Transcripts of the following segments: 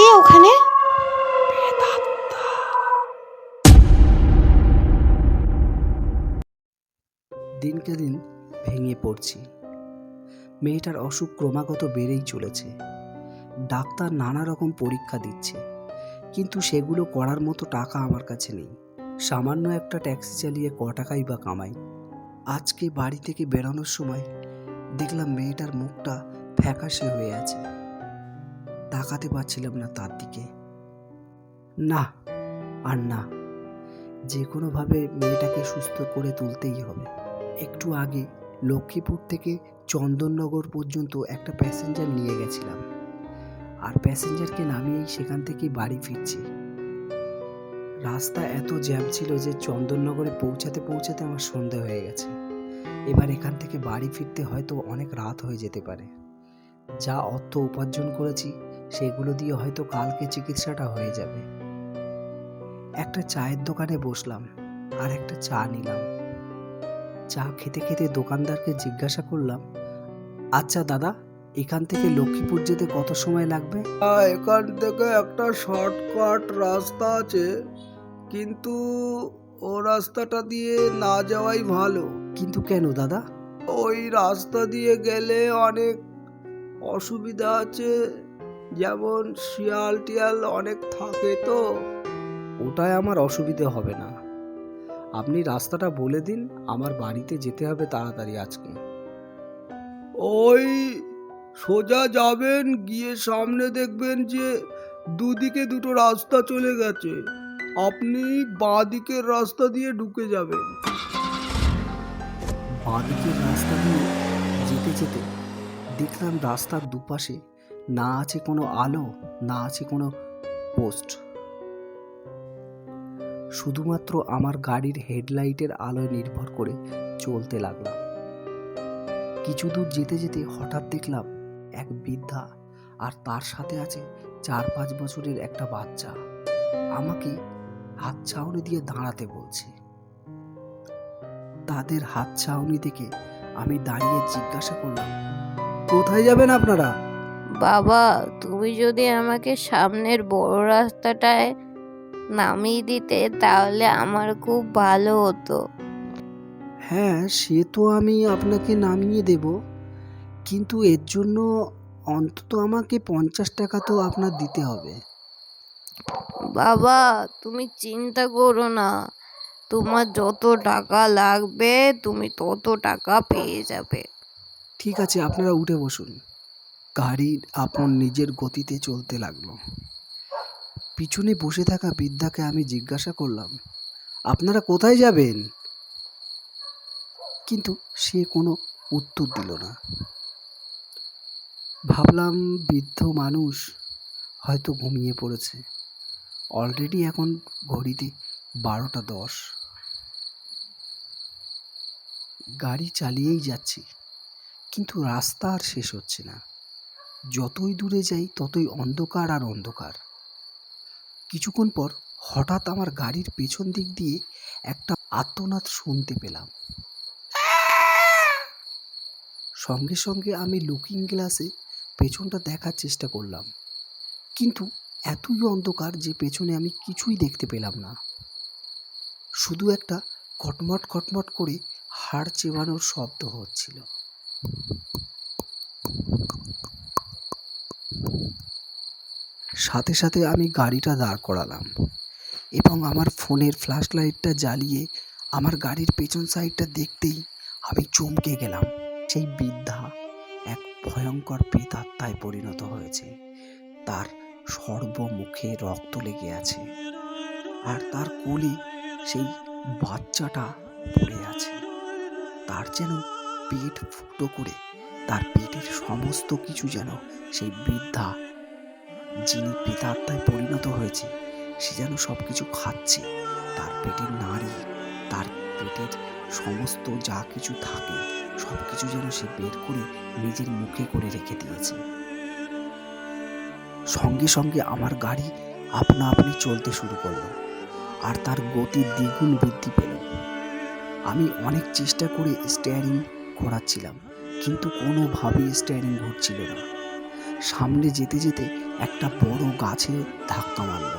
কে ওখানে? দিনকে দিন ভেঙে পড়ছি। মেয়েটার অসুখ ক্রমাগত বেড়েই চলেছে। ডাক্তার নানা রকম পরীক্ষা দিচ্ছে, কিন্তু সেগুলো করার মতো টাকা আমার কাছে নেই। সামান্য একটা ট্যাক্সি চালিয়ে ক টাকাই বা কামাই। আজকে বাড়ি থেকে বেরোনোর সময় দেখলাম মেয়েটার মুখটা ফ্যাকাশে হয়ে আছে। তাকাতে পারছিলাম না তার দিকে। না, আর না। যে কোনোভাবে মেয়েটাকে সুস্থ করে তুলতেই হবে। একটু আগে লক্ষ্মীপুর থেকে চন্দননগর পর্যন্ত একটা প্যাসেঞ্জার নিয়ে গেছিলাম। আর প্যাসেঞ্জারকে নামিয়েই সেখান থেকে বাড়ি ফিরছি। রাস্তা এত জ্যাম ছিল যে চন্দননগরে পৌঁছাতে পৌঁছাতে আমার সন্ধে হয়ে গেছে। এবার এখান থেকে বাড়ি ফিরতে হয়তো অনেক রাত হয়ে যেতে পারে। যা অর্থ উপার্জন করেছি সেগুলো দিয়ে হয়তো কালকে চিকিৎসাটা হয়ে যাবে। একটা চায়ের দোকানে বসলাম আর একটা চা নিলাম। চা খেতে খেতে দোকানদারকে জিজ্ঞাসা করলাম আচ্ছা দাদা এখান থেকে লক্ষ্মীপুর যেতে কত সময় লাগবে? এখান থেকে একটা শর্টকাট রাস্তা আছে কিন্তু ও রাস্তাটা দিয়ে না যাওয়াই ভালো। কিন্তু কেন দাদা? ওই রাস্তা দিয়ে গেলে অনেক অসুবিধা আছে যেমন শিয়াল টিয়াল অনেক থাকে তো। ওটায় আমার অসুবিধে হবে না। আপনি রাস্তাটা বলে দিন আমার বাড়িতে যেতে হবে তাড়াতাড়ি আজকে। ওই সোজা যাবেন গিয়ে সামনে দেখবেন যে দুদিকে দুটো রাস্তা চলে গেছে। আপনি বাঁ দিকের রাস্তা দিয়ে ঢুকে যাবেন। বাঁদিকের রাস্তা দিয়ে যেতে যেতে দেখলাম রাস্তার দুপাশে না আছে কোনো আলো, না আছে কোনো পোস্ট। শুধুমাত্র আমার গাড়ির হেডলাইটের আলোয় নির্ভর করে চলতে লাগলাম। কিছু দূর যেতে যেতে হঠাৎ দেখলাম এক বৃদ্ধা আর তার সাথে আছে চার পাঁচ বছরের একটা বাচ্চা। আমাকে হাত ছাউনি দিয়ে দাঁড়াতে বলছে। তাদের হাত ছাউনি দেখে আমি দাঁড়িয়ে জিজ্ঞাসা করলাম, কোথায় যাবেন আপনারা? বাবা তুমি যদি আমাকে সামনের বড় রাস্তাটায় নামিয়ে দিতে তাহলে আমার খুব ভালো হতো। হ্যাঁ সে তো আমি আপনাকে নামিয়ে দেব। কিন্তু এর জন্য অন্তত আমাকে পঞ্চাশ টাকা তো আপনার দিতে হবে। বাবা তুমি চিন্তা করো না। তোমার যত টাকা লাগবে তুমি তত টাকা পেয়ে যাবে। ঠিক আছে আপনারা উঠে বসুন। গাড়ির আপন নিজের গতিতে চলতে লাগল। পিছনে বসে থাকা বৃদ্ধাকে আমি জিজ্ঞাসা করলাম, আপনারা কোথায় যাবেন? কিন্তু সে কোনো উত্তর দিল না। ভাবলাম বৃদ্ধ মানুষ হয়তো ঘুমিয়ে পড়েছে। অলরেডি এখন ঘড়িতে বারোটা দশ। গাড়ি চালিয়েই যাচ্ছি, কিন্তু রাস্তা আর শেষ হচ্ছে না। যতই দূরে যাই, ততই অন্ধকার আর অন্ধকার। কিছুক্ষণ পর হঠাৎ আমার গাড়ির পেছন দিক দিয়ে একটা আত্মনাদ শুনতে পেলাম। সঙ্গে সঙ্গে আমি লুকিং গ্লাসে পেছনটা দেখার চেষ্টা করলাম। কিন্তু এতই অন্ধকার যে পেছনে আমি কিছুই দেখতে পেলাম না। শুধু একটা কটমট কটমট করে হাড় চেবানোর শব্দ হচ্ছিল। সাথে সাথে আমি গাড়িটা দাঁড় করালাম এবং আমার ফোনের ফ্ল্যাশ লাইটটা জ্বালিয়ে আমার গাড়ির পেছন সাইডটা দেখতেই আমি চমকে গেলাম। সেই বৃদ্ধা এক ভয়ঙ্কর প্রেতাত্মায় পরিণত হয়েছে। তার সর্বমুখে রক্ত লেগে আছে আর তার কোলে সেই বাচ্চাটা পড়ে আছে। তার যেন পেট ফুটো করে, তার পেটের সমস্ত কিছু যেন সেই বৃদ্ধা যিনি প্রেতাত্মায় পরিণত হয়েছে, সে যেন সব কিছু খাচ্ছে। তার পেটের নাড়ি তার পেটের সমস্ত যা কিছু থাকে সব কিছু যেন সে বের করে নিজের মুখে করে রেখে দিয়েছে। সঙ্গে সঙ্গে আমার গাড়ি আপনা আপনি চলতে শুরু করল, আর তার গতি দ্বিগুণ বৃদ্ধি পেল। আমি অনেক চেষ্টা করে স্টিয়ারিং ঘোরাচ্ছিলাম কিন্তু কোনোভাবেই স্টিয়ারিং ঘুরছিল না। সামনে যেতে যেতে একটা বড় গাছে ধাক্কা মারল।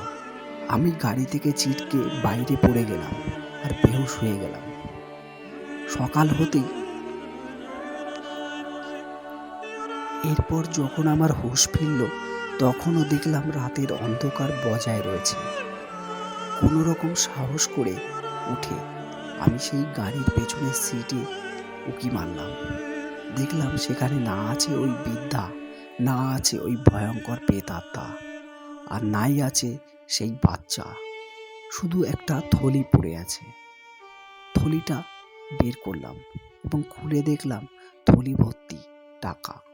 আমি গাড়ি থেকে চিটকে বাইরে পড়ে গেলাম আর বেহুশ হয়ে গেলাম। সকাল হতেই এরপর যখন আমার হুঁশ ফিরল, তখনও দেখলাম রাতের অন্ধকার বজায় রয়েছে। কোনো রকম সাহস করে উঠে আমি সেই গাড়ির পেছনের সিটে উকি মারলাম। দেখলাম সেখানে না আছে ওই বিদ্যা না আছে ওই ভয়ঙ্কর পেতাত্মা আর নাই আছে সেই বাচ্চা। শুধু একটা থলি পড়ে আছে। থলিটা বের করলাম এবং খুলে দেখলাম থলি ভর্তি টাকা।